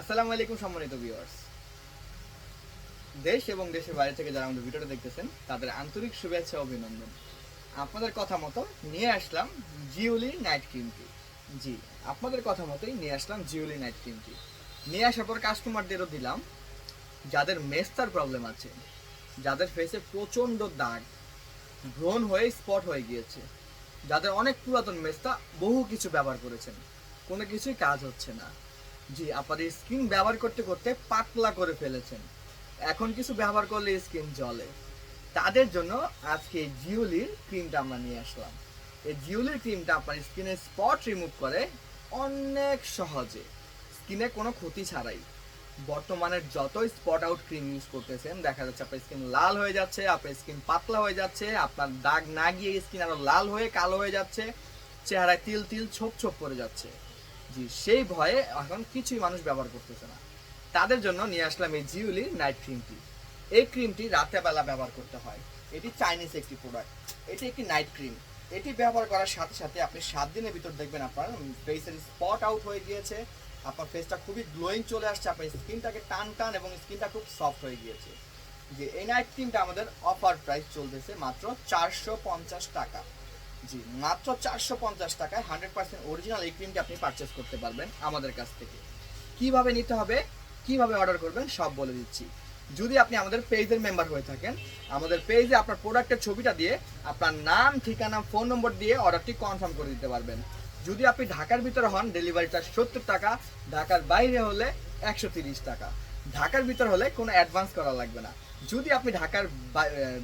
আসসালামু আলাইকুম সম্মানিত ভিউয়ার্স দেশ এবং দেশের বাইরে থেকে যারা আমাদের ভিডিওটা দেখতেছেন, তাদের আন্তরিক শুভেচ্ছা অভিনন্দন। আপনাদের কথা মতো নিয়ে আসলাম নাইট ক্রিমটি। জি, আপনাদের কথা মতোই নিয়ে আসলাম নাইট ক্রিমটি। নিয়ে আসার পর কাস্টমারদেরও দিলাম। যাদের মেস্তার প্রবলেম আছে, যাদের ফেসে প্রচণ্ড দাগ ব্রণ হয়ে স্পট হয়ে গিয়েছে, যাদের অনেক পুরাতন মেস্তা বহু কিছু ব্যবহার করেছেন, কোনো কিছুই কাজ হচ্ছে না। জি আপনার স্কিন ব্যবহার করতে করতে পাতলা করে ফেলেছেন। এখন কিছু ব্যবহার করলে স্কিন জ্বলে। তাদের জন্য আজকে জিওলির ক্রিমটা আমরা নিয়ে আসলাম। এই জিওলির ক্রিমটা আপনার স্কিনের স্পট রিমুভ করে অনেক সহজে। স্কিনে কোনো ক্ষতি ছাড়াই। বর্তমানে যতই স্পট আউট ক্রিম ইউজ করতেছেন, দেখা যাচ্ছে আপনার স্কিন লাল হয়ে যাচ্ছে, আপনার স্কিন পাতলা হয়ে যাচ্ছে, আপনার দাগ না গিয়ে স্কিন আরও লাল হয়ে কালো হয়ে যাচ্ছে, চেহারায় তিল তিল ছোপ ছোপ পড়ে যাচ্ছে। জি, সেই ভয়ে এখন কিছুই মানুষ ব্যবহার করতেছে না। তাদের জন্য নিয়ে আসলাম এই জিউলি নাইট ক্রিমটি। এই ক্রিমটি রাতেবেলা ব্যবহার করতে হয়। এটি চাইনিজ একটি প্রোডাক্ট এটি একটি নাইট ক্রিম। এটি ব্যবহার করার সাথে সাথে আপনি সাত দিনের ভিতর দেখবেন আপনার ফেসের স্পট আউট হয়ে গিয়েছে। আপনার ফেসটা খুবই গ্লোয়িং চলে আসছে। আপনার স্কিনটাকে টান টান এবং স্কিনটা খুব সফট হয়ে গিয়েছে। যে এই নাইট ক্রিমটা আমাদের অফার প্রাইস চলতেছে মাত্র চারশো পঞ্চাশ টাকা। জি, মাত্র চারশো পঞ্চাশ টাকায় হান্ড্রেড পার্সেন্ট অরিজিনাল এই ক্রিমটি আপনি পারচেস করতে পারবেন আমাদের কাছ থেকে। কীভাবে নিতে হবে, কীভাবে অর্ডার করবেন, সব বলে দিচ্ছি। যদি আপনি আমাদের পেজের মেম্বার হয়ে থাকেন, আমাদের পেজে আপনার প্রোডাক্টের ছবিটা দিয়ে আপনার নাম, ঠিকানা ফোন নম্বর দিয়ে অর্ডারটি কনফার্ম করে দিতে পারবেন। যদি আপনি ঢাকার ভিতরে হন ডেলিভারি চার্জ সত্তর টাকা, ঢাকার বাইরে হলে একশো টাকা। ঢাকার ভিতর হলে কোনো অ্যাডভান্স করা লাগবে না। যদি আপনি ঢাকার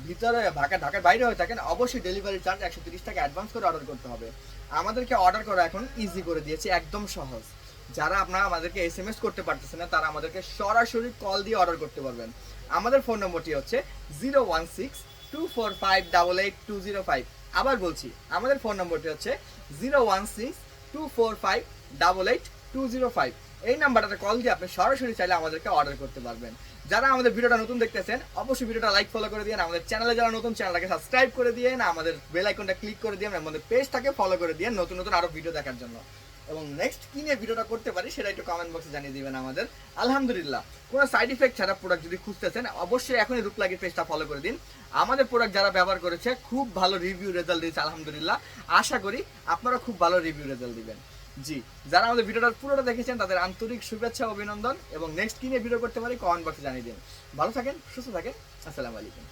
ভিতরে ঢাকা ঢাকার বাইরে হয়ে থাকেন, অবশ্যই ডেলিভারি চার্জ একশো তিরিশ টাকা অ্যাডভান্স করে অর্ডার করতে হবে। আমাদেরকে অর্ডার করা এখন ইজি করে দিয়েছে, একদম সহজ। যারা আপনারা আমাদেরকে এস এম এস করতে পারতেছেন না, তারা আমাদেরকে সরাসরি কল দিয়ে অর্ডার করতে পারবেন। আমাদের ফোন নম্বরটি হচ্ছে zero one six two four five double eight two zero five আবার বলছি, আমাদের ফোন নম্বরটি হচ্ছে zero one six two four five double eight two zero five এই নাম্বারটাতে কল দিয়ে আপনি সরাসরি চাইলে আমাদেরকে অর্ডার করতে পারবেন। যারা আমাদের ভিডিওটা নতুন দেখতেছেন, অবশ্যই ভিডিওটা লাইক ফলো করে দিন আমাদের চ্যানেলে যারা নতুন চ্যানেলটাকে সাবস্ক্রাইব করে দিয়ে আমাদের বেল আইকনটা ক্লিক করে দিয়ে আমাদের পেজটাকে ফলো করে দিয়ে নতুন নতুন আরও ভিডিও দেখার জন্য। এবং নেক্সট কি নিয়ে ভিডিওটা করতে পারি, সেটা একটু কমেন্ট বক্সে জানিয়ে দিবেন আমাদের। আলহামদুলিল্লাহ, কোনো সাইড ইফেক্ট ছাড়া প্রোডাক্ট যদি খুঁজতেছেন, অবশ্যই এখনই রূপ লাগিয়ে পেজটা ফলো করে দিন। আমাদের প্রোডাক্ট যারা ব্যবহার করেছে, খুব ভালো রিভিউ রেজাল্ট দিয়েছে, আলহামদুলিল্লাহ। আশা করি আপনারা খুব ভালো রিভিউ রেজাল্ট দিবেন। জি, যারা আমাদের ভিডিওটা পুরোটা দেখেছেন, তাদের আন্তরিক শুভেচ্ছা, অভিনন্দন, এবং নেক্সট কি নিয়ে ভিডিও করতে পারি কমেন্ট বক্সে জানিয়ে দিন। ভালো থাকেন, সুস্থ থাকেন, আসসালামু আলাইকুম।